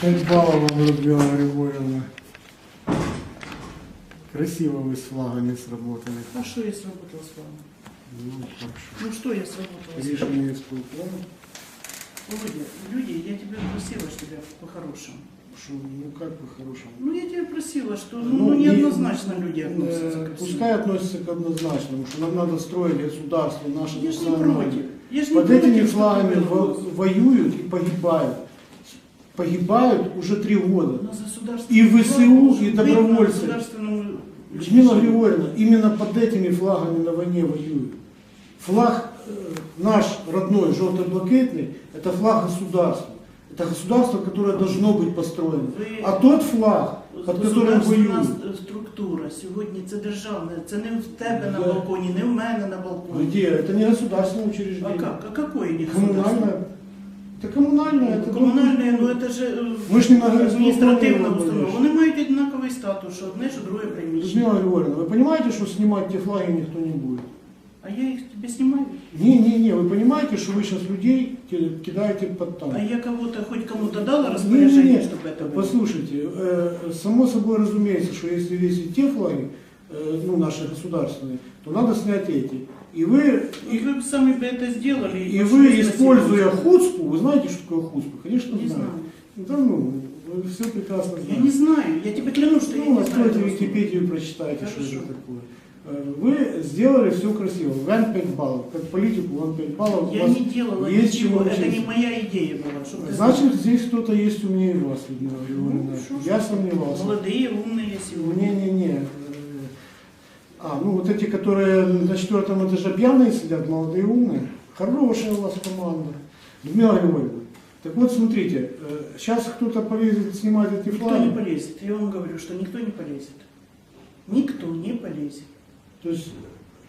Пять баллов вам, Людмила Григорьевна. Красиво вы с флагами сработали. А что я сработала с вами? Ну, так что. Ну что я сработала с? Решение исполкома. Володя, люди, я тебя просила, что тебя по-хорошему. Что, ну как по-хорошему? Ну я тебя просила, что ну, и, неоднозначно люди э, относятся к Пускай относятся к однозначному, что нам надо строить государство, наше Я национальное. Под этими флагами воюют и погибают Погибают уже три года. У нас государство- И ВСУ, должен и быть на добровольцы. государственном Людмила учреждении. Григорьевна, именно под этими флагами на войне воюют. Флаг э, наш родной, желто-блакитный, это флаг государства. Это государство, которое должно быть построено. Ви- А тот флаг, под которым Государственна воюют, структура сьогодні це державне, це не в тебе на Да. балконі, не в мене на балконі. где? Это не государственное А учреждение. как? А какое не государственное? Коммунальное. Это коммунальное. это Комунальне, ну це ж е, Ми ж не на адміністративна Григорьевна установа. говориш. Вони мають однаковий статус, що одне, що друге приміщення. Людмила Григорьевна, вы понимаете, что снимать те флаги никто не будет? А я їх тебе знімаю. Не-не-не, вы понимаете, что вы сейчас людей ки- кидаете под танк? А я кого-то, хоть кому-то дала Не-не-не, розпорядження, щоб це було? Послушайте, э, само собой разумеется, что если весить те флаги, э, ну, наши государственные, то надо снять эти. И вы, и, вы бы сами бы это сделали. и вы, используя хуцпу, вы знаете, что такое хуцпа? Конечно, Не знаю. знаю. Да ну, вы все прекрасно знаете. Я не знаю, я тебе клянусь, что я Ну, не знаю. слова. Википедию прочитайте, что Хорошо. это такое. Э, Вы сделали все красиво. Вам 5 баллов. Как политику вам 5 баллов. Я не делала есть ничего, чему это не моя идея была. Чтоб ты Значит, здесь кто-то есть умнее вас, Людмила Григорьевна. Ну, что Я сомневался. Молодые, умные сегодня. Не-не-не. Э, А, ну вот эти, которые на четвертом этаже пьяные сидят, молодые умные. Хорошая у вас команда. Людмила Григорьевна. Так вот, смотрите, сейчас кто-то полезет снимать эти Никто флаги. не полезет. Я вам говорю, что никто не полезет. Никто не полезет. То есть,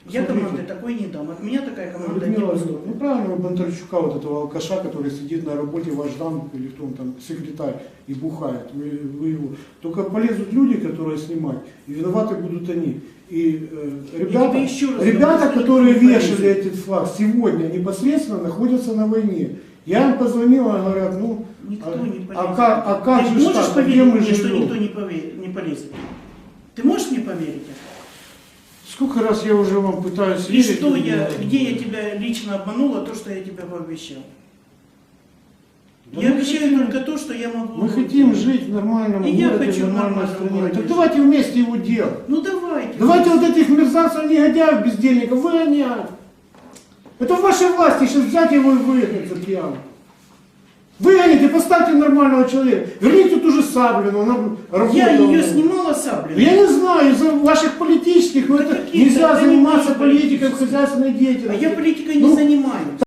Я команды такой не дам. От меня такая команда не поступит. ну правильно, Бондарчука, вот этого алкаша, который сидит на работе, ваш или кто он там, секретарь, и бухает, вы, вы его. Только полезут люди, которые снимать, и виноваты будут они. И э, ребята, еще раз ребята, говорю, которые вешали этот флаг, сегодня непосредственно находятся на войне. Я им позвонила, говорят, ну, Никто а, не полезет. а как, а как Ты же можешь так, а поверить где мы мне, что живем? никто не, пове- не полезет? Ты можешь мне поверить? Сколько раз я уже вам пытаюсь И что я, где я тебя лично обманула, то, что я тебя пообещал? Да я обещаю хотим- только то, что я могу. Мы хотим жить в нормальном И я городе, хочу в нормальной нормальном стране. городе Так давайте вместе его делать. Ну давайте. Давайте вот этих мерзавцев, негодяев, бездельников выгонять. Это в вашей власти сейчас взять его и выгнать за пьяну. Выгоните, поставьте нормального человека. Верните ту же Саблину, она работала. Я ее снимала саблей. Я не знаю, из-за ваших политических, но Да это нельзя заниматься политикой хозяйственной А деятельности. я политикой не Ну, занимаюсь.